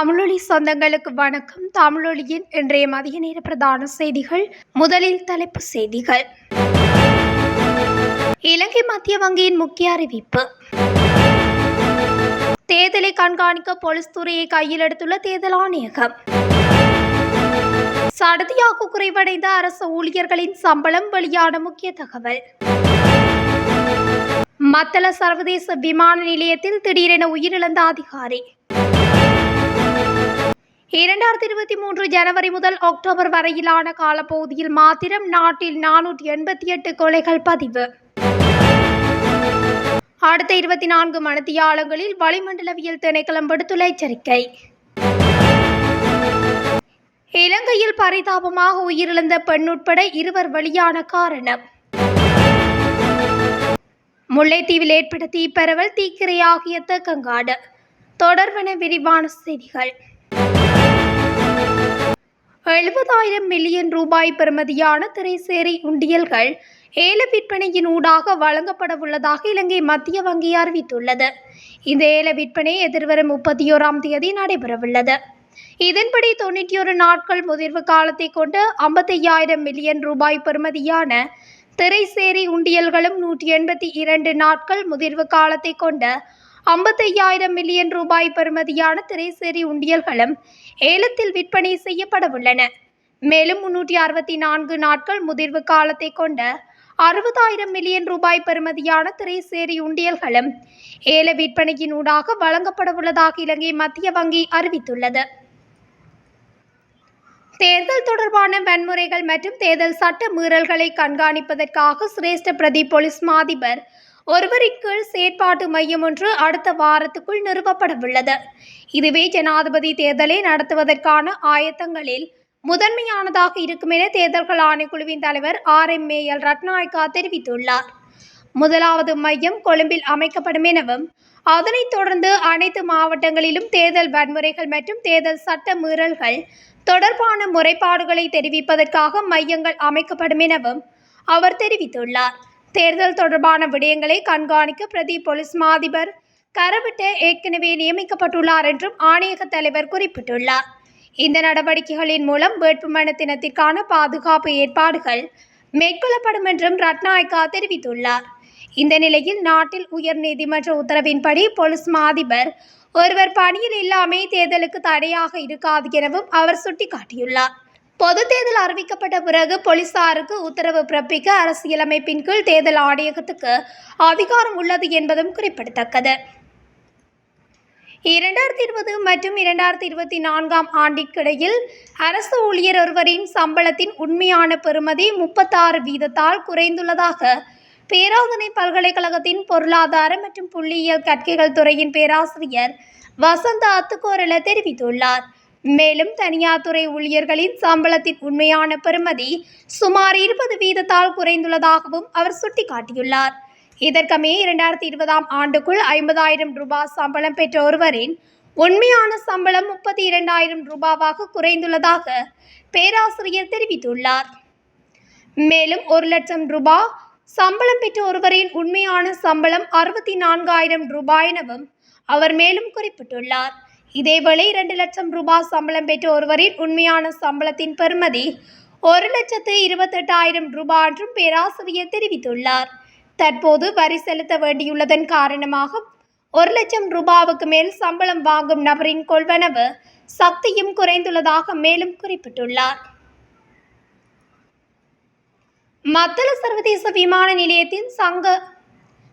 தமிழொலி சொந்தங்களுக்கு வணக்கம். தமிழொலியின் இன்றைய மதிய நேர பிரதான செய்திகள் முதலில் தலைப்பு செய்திகள். இலங்கை மத்திய வங்கியின் முக்கிய அறிவிப்பு. தேர்தலை கண்காணிக்க போலீஸ் துறையை கையில் எடுத்துள்ள தேர்தல் ஆணையகம். சடதியாக குறைவடைந்த அரசு ஊழியர்களின் சம்பளம் வெளியான முக்கிய தகவல். மத்தள சர்வதேச விமான நிலையத்தில் திடீரென உயிரிழந்த அதிகாரி. இரண்டாயிரத்தி இருபத்தி மூன்று ஜனவரி முதல் அக்டோபர் வரையிலான காலப்பகுதியில் மாத்திரம் நாட்டில் நானூற்றி எண்பத்தி எட்டு கொலைகள் பதிவு. அடுத்த இருபத்தி நான்கு மணித்தியாலங்களில் வளிமண்டலவியல் திணைக்களம் விடுத்துள்ள எச்சரிக்கை. இலங்கையில் பரிதாபமாக உயிரிழந்த பெண் உட்பட இருவர் வெளியான காரணம். முல்லைத்தீவில் ஏற்பட்ட தீப்பரவல் தீக்கிரையாகிய தேக்கங்காடு. தொடர்வன விரிவான செய்திகள். எழுபதாயிரம் மில்லியன் ரூபாய் பெறுமதியான திரைசேரி உண்டியல்கள் ஏல விற்பனையின் ஊடாக வழங்கப்பட உள்ளதாக இலங்கை மத்திய வங்கி அறிவித்துள்ளது. இந்த ஏல விற்பனை எதிர்வரும் முப்பத்தி ஓராம் தேதி நடைபெறவுள்ளது. இதன்படி தொண்ணூற்றி ஒரு நாட்கள் முதிர்வு காலத்தை கொண்டு ஐம்பத்தையாயிரம் மில்லியன் ரூபாய் பெறுமதியான திரைசேரி உண்டியல்களும் நூற்றி எண்பத்தி இரண்டு நாட்கள் முதிர்வு காலத்தை கொண்ட ஐம்பத்தையாயிரம் மில்லியன் ரூபாய் பெறுமதியான திரைசேரி உண்டியல்களும் ஏலத்தில் விற்பனை செய்யப்பட உள்ளன. மேலும் முன்னூற்றி அறுபத்தி நான்கு நாட்கள் முதிர்வு காலத்தை கொண்ட அறுபதாயிரம் மில்லியன் ரூபாய் பெறுமதியான திரைசேரி உண்டியல்களும் ஏல விற்பனையின் ஊடாக வழங்கப்பட உள்ளதாக இலங்கை மத்திய வங்கி அறிவித்துள்ளது. தேர்தல் தொடர்பான வன்முறைகள் மற்றும் தேர்தல் சட்ட மீறல்களை கண்காணிப்பதற்காக சிரேஷ்ட பிரதி போலீஸ் மாதிபர் ஒருவரின் செயற்பாட்டு மையம் ஒன்று அடுத்த வாரத்துக்குள் நிறுவப்படவுள்ளது. இதுவே ஜனாதிபதி தேர்தலை நடத்துவதற்கான ஆயத்தங்களில் முதன்மையானதாக இருக்கும் என தேர்தல்கள் ஆணைக்குழுவின் தலைவர் R M A L Ratnayake தெரிவித்துள்ளார். முதலாவது மையம் கொழும்பில் அமைக்கப்படும் எனவும் அதனைத் தொடர்ந்து அனைத்து மாவட்டங்களிலும் தேர்தல் வன்முறைகள் மற்றும் தேர்தல் சட்ட மீறல்கள் தொடர்பான முறைப்பாடுகளை தெரிவிப்பதற்காக மையங்கள் அமைக்கப்படும் எனவும் அவர் தெரிவித்துள்ளார். தேர்தல் தொடர்பான விடயங்களை கண்காணிக்க பிரதி போலீஸ் மாதிபர் கரவிட்டு ஏற்கனவே நியமிக்கப்பட்டுள்ளார் என்றும் ஆணையக தலைவர் குறிப்பிட்டுள்ளார். இந்த நடவடிக்கைகளின் மூலம் வேட்புமனு தினத்திற்கான பாதுகாப்பு ஏற்பாடுகள் மேற்கொள்ளப்படும் என்றும் ரட்நாயக்கா தெரிவித்துள்ளார். இந்த நிலையில் நாட்டில் உயர் நீதிமன்ற உத்தரவின்படி போலீஸ் மாதிபர் ஒருவர் பணியில் இல்லாமே தேர்தலுக்கு தடையாக இருக்காது எனவும் அவர் சுட்டிக்காட்டியுள்ளார். பொது தேர்தல் அறிவிக்கப்பட்ட பிறகு போலீசாருக்கு உத்தரவு பிறப்பிக்க அரசியலமைப்பின் கீழ் தேர்தல் ஆணையகத்துக்கு அதிகாரம் உள்ளது என்பதும் குறிப்பிடத்தக்கது. இரண்டாயிரத்தி இருபது மற்றும் இரண்டாயிரத்தி இருபத்தி நான்காம் ஆண்டிற்கிடையில் அரசு ஊழியர் ஒருவரின் சம்பளத்தின் உண்மையான பெறுமதி முப்பத்தாறு வீதத்தால் குறைந்துள்ளதாக பேராதனை பல்கலைக்கழகத்தின் பொருளாதார மற்றும் புள்ளியியல் கற்கைகள் துறையின் பேராசிரியர் வசந்த அத்துக்கோரல தெரிவித்துள்ளார். மேலும் தனியார் துறை ஊழியர்களின் சம்பளத்தின் உண்மையான பெறுமதி சுமார் இருபது வீதத்தால் குறைந்துள்ளதாகவும் அவர் சுட்டிக்காட்டியுள்ளார். இதற்கமே இரண்டாயிரத்தி இருபதாம் ஆண்டுக்குள் ஐம்பதாயிரம் ரூபாய் சம்பளம் பெற்ற ஒருவரின் உண்மையான சம்பளம் முப்பத்தி இரண்டாயிரம் ரூபாவாக குறைந்துள்ளதாக பேராசிரியர் தெரிவித்துள்ளார். மேலும் ஒரு லட்சம் ரூபாய் சம்பளம் பெற்ற ஒருவரின் உண்மையான சம்பளம் அறுபத்தி நான்காயிரம் ரூபாய் எனவும் அவர் மேலும் குறிப்பிட்டுள்ளார். இதேவேளை இரண்டு லட்சம் ரூபாய் சம்பளம் பெற்ற ஒருவரின் உண்மையான சம்பளத்தின் பெறுமதி ஒரு லட்சத்து இருபத்தெட்டாயிரம் ரூபாய் என்றும் பேராசிரியர் தெரிவித்துள்ளார். தற்போது வரி செலுத்த வேண்டியுள்ளதன் காரணமாக ஒரு லட்சம் ரூபாவுக்கு மேல் சம்பளம் வாங்கும் நபரின் கொள்வனவு சக்தியும் குறைந்துள்ளதாக மேலும் குறிப்பிட்டுள்ளார். மத்தள சர்வதேச விமான நிலையத்தின் சங்க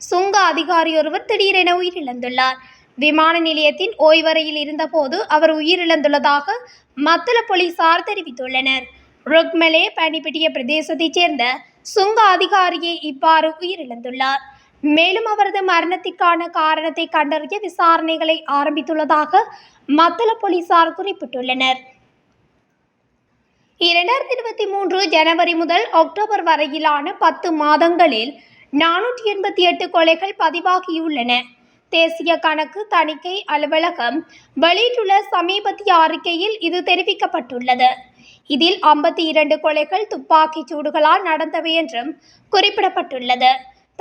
சுங்க அதிகாரி ஒருவர் திடீரென உயிரிழந்துள்ளார். விமான நிலையத்தின் ஓய்வறையில் இருந்தபோது அவர் உயிரிழந்துள்ளதாக மத்தள போலீசார் தெரிவித்துள்ளனர். ருக்மலே பணிபுரிய பிரதேசத்தைச் சேர்ந்த சுங்க அதிகாரியே இவ்வாறு உயிரிழந்துள்ளார். மேலும் அவரது மரணத்திற்கான காரணத்தை கண்டறிய விசாரணைகளை ஆரம்பித்துள்ளதாக மத்தள போலீசார் குறிப்பிட்டுள்ளனர். இரண்டாயிரத்தி இருபத்தி மூன்று ஜனவரி முதல் அக்டோபர் வரையிலான பத்து மாதங்களில் நானூற்றி எண்பத்தி எட்டு கொலைகள் பதிவாகியுள்ளன. தேசிய கணக்கு தணிக்கை அலுவலகம் வெளியிட்டுள்ள சமீபத்திய அறிக்கையில் இது தெரிவிக்கப்பட்டுள்ளது. இதில் ஐம்பத்தி இரண்டு கொலைகள் துப்பாக்கிச் சூடுகளால் நடந்தவை என்றும் குறிப்பிடப்பட்டுள்ளது.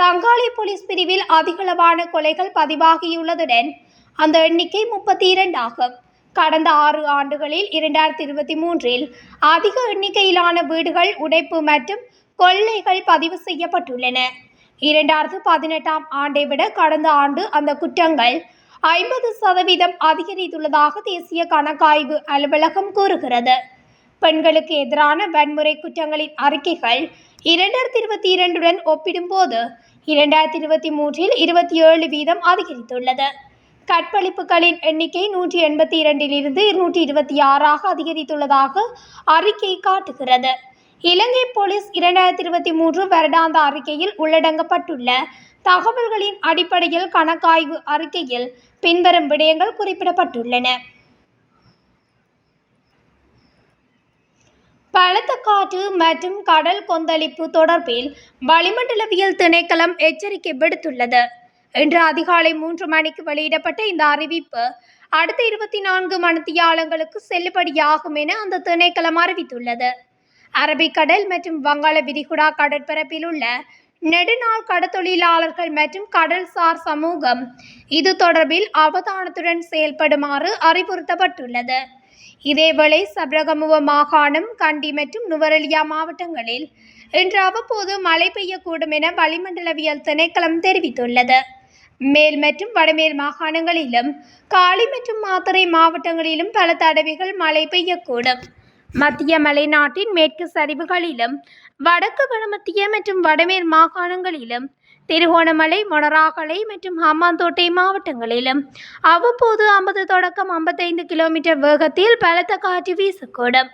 தங்காளி போலீஸ் பிரிவில் அதிகளவான கொலைகள் பதிவாகியுள்ளதுடன் அந்த எண்ணிக்கை முப்பத்தி இரண்டு ஆகும். கடந்த ஆறு ஆண்டுகளில் இரண்டாயிரத்தி இருபத்தி மூன்றில் அதிக எண்ணிக்கையிலான வீடுகள் உடைப்பு மற்றும் கொள்ளைகள் பதிவு செய்யப்பட்டுள்ளன. இரண்டாயிரத்து பதினெட்டாம் ஆண்டை விட கடந்த ஆண்டு அந்த குற்றங்கள் ஐம்பது சதவீதம் அதிகரித்துள்ளதாக தேசிய கணக்காய்வு அலுவலகம் கூறுகிறது. பெண்களுக்கு எதிரான வன்முறை குற்றங்களின் அறிக்கைகள் இரண்டாயிரத்தி இருபத்தி இரண்டுடன் ஒப்பிடும்போது இரண்டாயிரத்தி இருபத்தி மூன்றில் இருபத்தி ஏழு வீதம் அதிகரித்துள்ளது. கற்பழிப்புகளின் எண்ணிக்கை நூற்றி எண்பத்தி இரண்டிலிருந்து இருநூற்றி இருபத்தி ஆறாக அதிகரித்துள்ளதாக அறிக்கை காட்டுகிறது. இலங்கை போலீஸ் இரண்டாயிரத்தி இருபத்தி மூன்று வருடாந்த அறிக்கையில் உள்ளடங்கப்பட்டுள்ள தகவல்களின் அடிப்படையில் கணக்காய்வு அறிக்கையில் பின்வரும் விடயங்கள் குறிப்பிடப்பட்டுள்ளன. பலத்த காற்று மற்றும் கடல் கொந்தளிப்பு தொடர்பில் வளிமண்டலவியல் திணைக்களம் எச்சரிக்கை விடுத்துள்ளது. இன்று அதிகாலை மூன்று மணிக்கு வெளியிடப்பட்ட இந்த அறிவிப்பு அடுத்த இருபத்தி நான்கு மணித்தியாலங்களுக்கு செல்லுபடியாகும் என அந்த திணைக்களம் அறிவித்துள்ளது. அரபிக்கடல் மற்றும் வங்காள விரிகுடா கடற்பரப்பில் உள்ள நெடுநாள் கடத்தொழிலாளர்கள் மற்றும் கடல்சார் சமூகம் இது தொடர்பில் அவதானத்துடன் செயல்படுமாறு அறிவுறுத்தப்பட்டுள்ளது. இதேவேளை சப்ரகமுவ மாகாணம் கண்டி மற்றும் நுவரெலியா மாவட்டங்களில் இன்று அவ்வப்போது மழை பெய்யக்கூடும் என வளிமண்டலவியல் திணைக்களம் தெரிவித்துள்ளது. மேல் மற்றும் வடமேல் மாகாணங்களிலும் காலி மற்றும் மாத்தறை மாவட்டங்களிலும் பல தடவைகள் மழை பெய்யக்கூடும். மத்திய மலைநாட்டின் மேற்கு சரிவுகளிலும் வடக்கு வடமத்திய மற்றும் வடமேல் மாகாணங்களிலும் திருகோணமலை மொனராகலை மற்றும் ஹம்மாந்தோட்டை மாவட்டங்களிலும் அவ்வப்போது ஐம்பது தொடக்கம் ஐம்பத்தைந்து கிலோமீட்டர் வேகத்தில் பலத்த காற்று வீசக்கூடும்.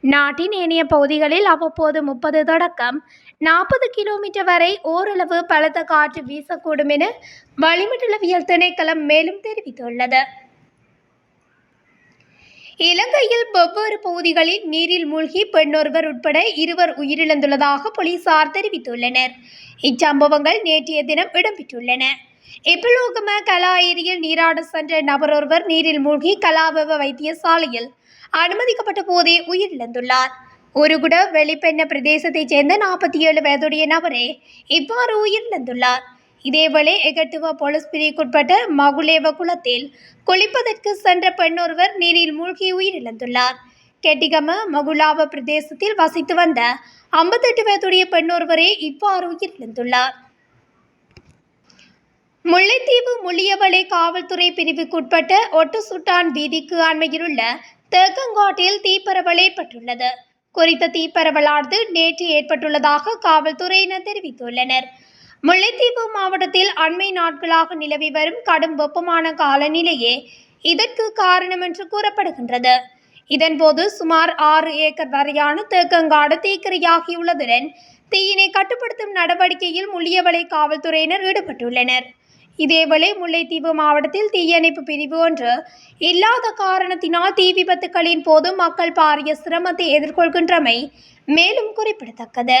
நாட்டின் ஏனைய பகுதிகளில் அவ்வப்போது முப்பது தொடக்கம் நாற்பது கிலோமீட்டர் வரை ஓரளவு பலத்த காற்று வீசக்கூடும் என வளிமண்டலவியல் திணைக்களம் மேலும் தெரிவித்துள்ளது. இலங்கையில் வெவ்வேறு பகுதிகளில் நீரில் மூழ்கி பெண்ணொருவர் உட்பட இருவர் உயிரிழந்துள்ளதாக போலீசார் தெரிவித்துள்ளனர். இச்சம்பவங்கள் நேற்றைய தினம் இடம்பெற்றுள்ளன. எப்பிலோகம கலா ஏரியில் நீராட சென்ற நபரொருவர் நீரில் மூழ்கி கலாபவ வைத்தியசாலையில் அனுமதிக்கப்பட்ட போதே உயிரிழந்துள்ளார். ஒருகுட வெளிப்பெண்ண பிரதேசத்தைச் சேர்ந்த நாற்பத்தி ஏழு வயதுடைய நபரே இவ்வாறு உயிரிழந்துள்ளார். இதேவேளை எகட்டுவ போலீஸ் பிரிவுக்குட்பட்ட மகுலேவ குளத்தில் குளிப்பதற்கு சென்ற பெண்ணொருவர் நீரில் மூழ்கி உயிரிழந்துள்ளார். கெட்டிகம மகுலாவ பிரதேசத்தில் வசித்து வந்த ஐம்பத்தெட்டு வயதுடைய பெண்ணொருவரே இவ்வாறு உயிரிழந்துள்ளார். முல்லைத்தீவு முள்ளியவளை காவல்துறை பிரிவுக்குட்பட்ட ஒட்டுசுட்டான் வீதிக்கு அண்மையிலுள்ள தேக்கங்காட்டில் தீப்பரவல் ஏற்பட்டுள்ளது குறித்த தீப்பரவலானது நேற்று ஏற்பட்டுள்ளதாக காவல்துறையினர் தெரிவித்துள்ளனர். முல்லைத்தீவு மாவட்டத்தில் அண்மை நாட்களாக நிலவி வரும் கடும் வெப்பமான காலநிலையே இதற்கு காரணம் என்று கூறப்படுகின்றது. இதன்போது சுமார் ஆறு ஏக்கர் வரையான தேக்கங்காடு தீக்கிரையாகியுள்ளதுடன் தீயினை கட்டுப்படுத்தும் நடவடிக்கையில் முள்ளியவளை காவல்துறையினர் ஈடுபட்டுள்ளனர். இதேவேளை முல்லைத்தீவு மாவட்டத்தில் தீயணைப்பு பிரிவு ஒன்று இல்லாத காரணத்தினால் தீ விபத்துகளின் போது மக்கள் பாரிய சிரமத்தை எதிர்கொள்கின்றமை மேலும் குறிப்பிடத்தக்கது.